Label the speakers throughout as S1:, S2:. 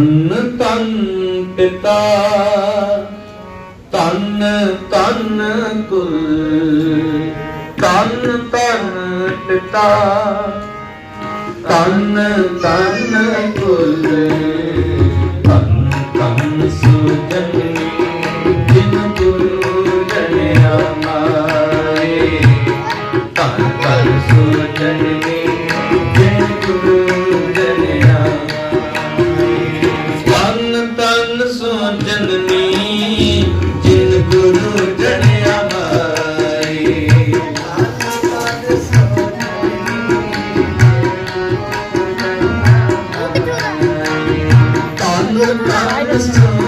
S1: ਧੰਨ ਧੰਨ ਪਿਤਾ ਧੰਨ ਧੰਨ ਕੁਲ ਧੰਨ ਧੰਨ ਪਿਤਾ ਧੰਨ ਧੰਨ time is.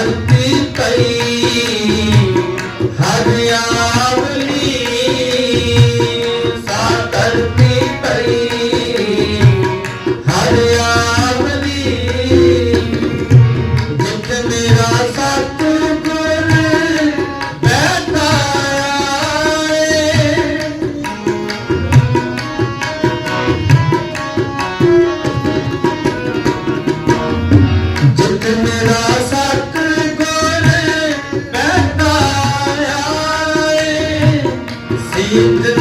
S1: கருத்து கை. you.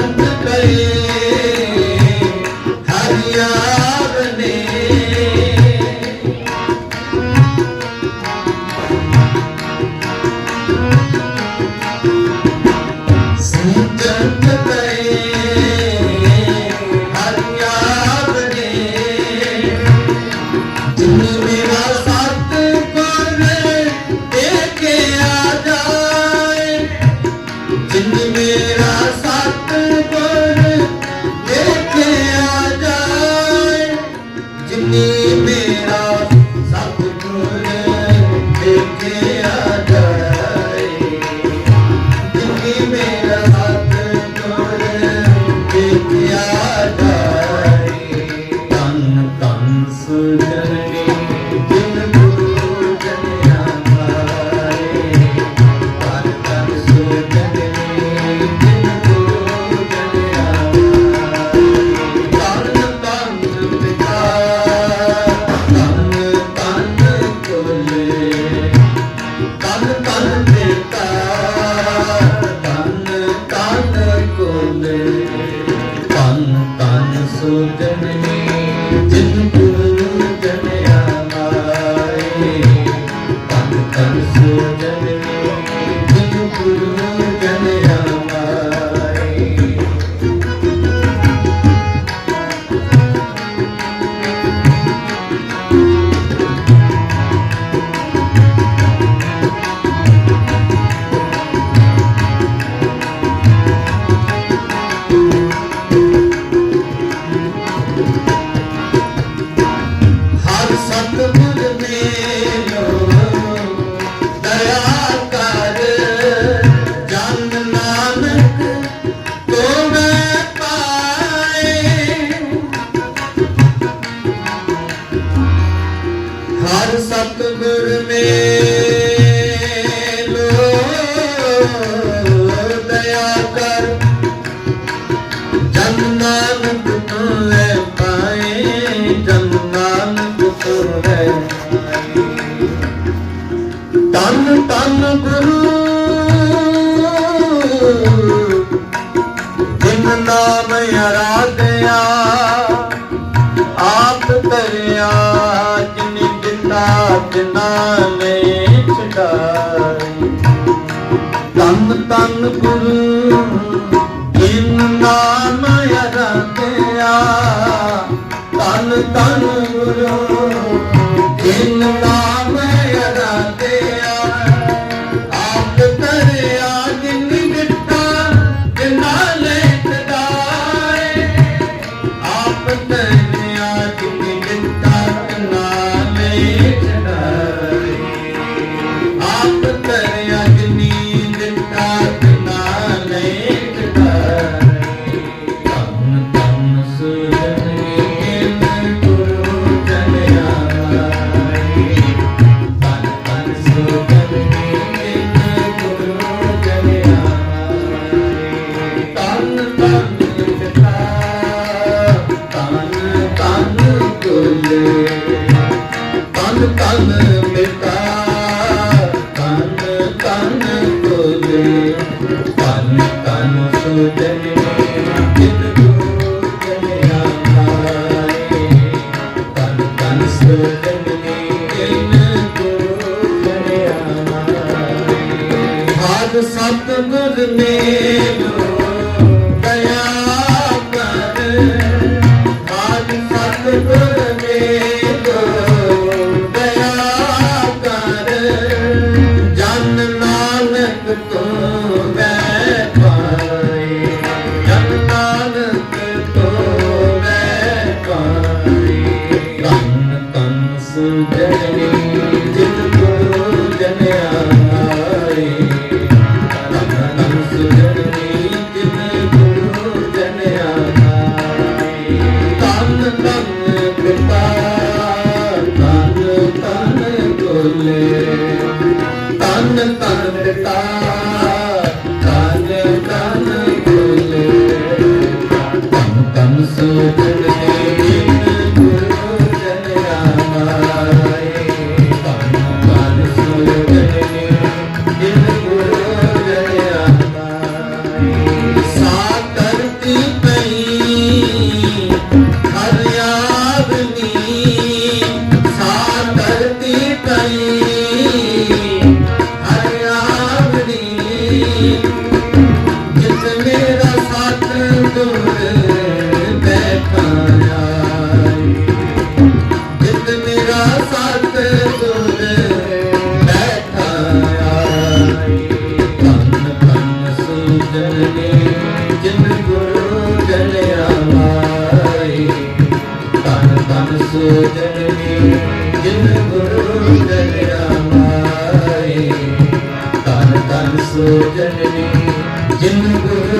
S1: ਮੇਰਾ ਸਤਿਗੁਰ। संतान सोचने जिनका ਸਤਿਗੁਰ ਮੇਲੋ। ਦਇਆ ਕਰ। ਜੰਨਾਨ ਗੁਰੇ ਪਾਏ ਜੰਨਾਨ ਗੁਰੇ ਤਨ ਤਨ ਗੁਰੂ ਰਾਜ ਨਾਲੇ ਛਡਾਈ ਤਨ ਤਨ ਗੁਰੂ ਜਿਨ ਨਾਮ ਅਰੰਤਿਆ ਤਨ ਤਨ Remember ਸਤਿਗੁਰ ਮੇਰੋ ਦਇਆ ਕਰ ਆਜ ਸਤਿਗੁਰ sou ਮਨ ਤਨ ਸੋ ਜਨਮੀ ਜਿਨ ਗੁਰੂ ਜਨਮਾਈ ਤਨ ਤਨ ਸੋ ਜਨਮੀ ਜਿਨ ਗੁਰੂ